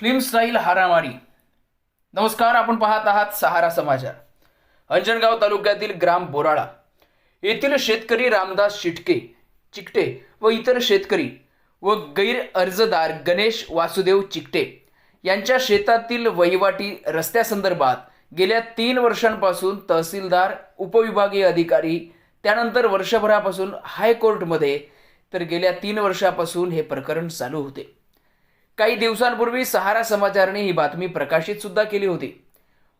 Film style हारामारी. नमस्कार आपण पाहत आहात सहारा समाचार. अंजनगाव तालुक्यातील ग्राम बोराळा. येथील शेतकरी रामदास शिटके चिकटे व इतर शेतकरी व गैर अर्जदार गणेश वासुदेव चिकटे यांच्या शेतातील वहिवाटी रस्त्यासंदर्भात गेल्या तीन वर्षांपासून तहसीलदार उपविभागीय अधिकारी त्यानंतर वर्षभरापासून हायकोर्टमध्ये तर गेल्या तीन वर्षापासून हे प्रकरण चालू होते. काही दिवसांपूर्वी सहारा समाचारने ही बातमी प्रकाशित सुद्धा केली होती.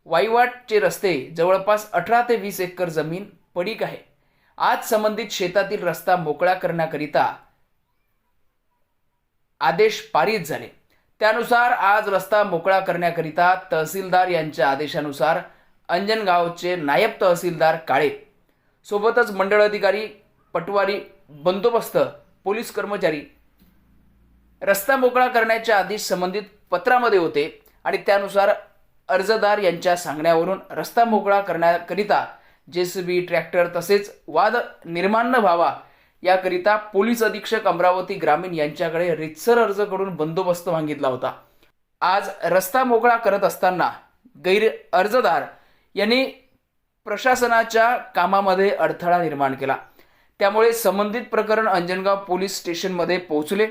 वाईवाटचे रस्ते जवळपास अठरा ते वीस एकर जमीन पडीक आहे. आज संबंधित शेतातील रस्ता मोकळा करण्याकरिता आदेश पारित झाले. त्यानुसार आज रस्ता मोकळा करण्याकरिता तहसीलदार यांच्या आदेशानुसार अंजनगावचे नायब तहसीलदार काळे सोबतच मंडळ अधिकारी पटवारी बंदोबस्त पोलीस कर्मचारी रस्ता मोकळा करण्याचे आदेश संबंधित पत्रामध्ये होते आणि त्यानुसार अर्जदार यांच्या सांगण्यावरून रस्ता मोकळा करण्याकरिता जेसीबी ट्रॅक्टर तसेच वाद निर्माण न व्हावा याकरिता पोलीस अधीक्षक अमरावती ग्रामीण यांच्याकडे रितसर अर्ज करून बंदोबस्त मागितला होता. आज रस्ता मोकळा करत असताना गैर अर्जदार यांनी प्रशासनाच्या कामामध्ये अडथळा निर्माण केला. त्यामुळे संबंधित प्रकरण अंजनगाव पोलीस स्टेशनमध्ये पोहोचले.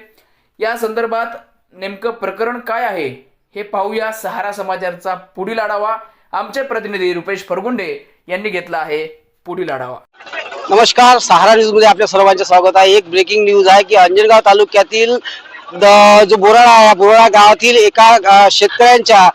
या संदर्भात नेमकं प्रकरण काय आहे हे पाहूया. सहारा समाजाचा पुढील आढावा आमचे प्रतिनिधी रुपेश फरगुंडे यांनी घेतला आहे पुढील आढावा. नमस्कार सहारा न्यूजमध्ये आपल्या सर्वांचे स्वागत आहे. एक ब्रेकिंग न्यूज आहे की अंजनगाव तालुक्यातील जो बोराळा आहे बोराळा गावातील एका शेतकऱ्यांच्या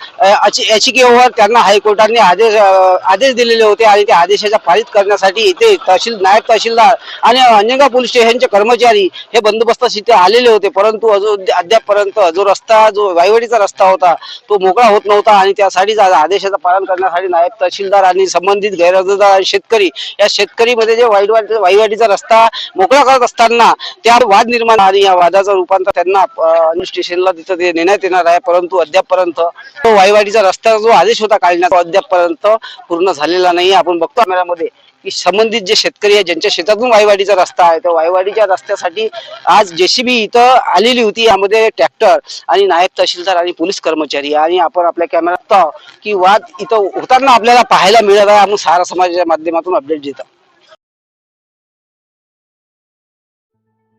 याचिकेवर त्यांना हायकोर्टाने आदेश आदेश दिलेले होते आणि त्या आदेशाच्या पारित करण्यासाठी इथे तहसील नायब तहसीलदार आणि अंजनगाव पोलीस स्टेशनचे कर्मचारी हे बंदोबस्तास इथे आलेले होते. परंतु अजून अद्यापपर्यंत जो रस्ता जो वायवडीचा रस्ता होता तो मोकळा होत नव्हता आणि त्यासाठी जा- आदेशाचं पालन करण्यासाठी नायब तहसीलदार आणि संबंधित गैरहजदार आणि शेतकरी या शेतकरीमध्ये जे वाईट वाईवाडीचा रस्ता मोकळा करत असताना त्या वाद निर्माण आणि या वादाचं रूपांतर त्यांना अ, स्टेशनला तिथं ते नेण्यात येणार आहे परंतु अद्यापपर्यंत तो वाईवाडीचा रस्ता जो आदेश होता काढण्यात तो अद्यापपर्यंत पूर्ण झालेला नाही आपण बघतो कॅमेऱ्यामध्ये की संबंधित जे शेतकरी आहे ज्यांच्या शेतातून वाईवाडीचा रस्ता आहे त्या वाईवाडीच्या रस्त्यासाठी आज जेसीबी इथं आलेली होती. यामध्ये ट्रॅक्टर आणि नायब तहसीलदार आणि पोलीस कर्मचारी आणि आपण आपल्या कॅमेऱ्यात की वाद इथं होताना आपल्याला पाहायला मिळत आहे. आपण सहारा समाजाच्या माध्यमातून अपडेट देतो.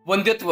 वंध्यत्व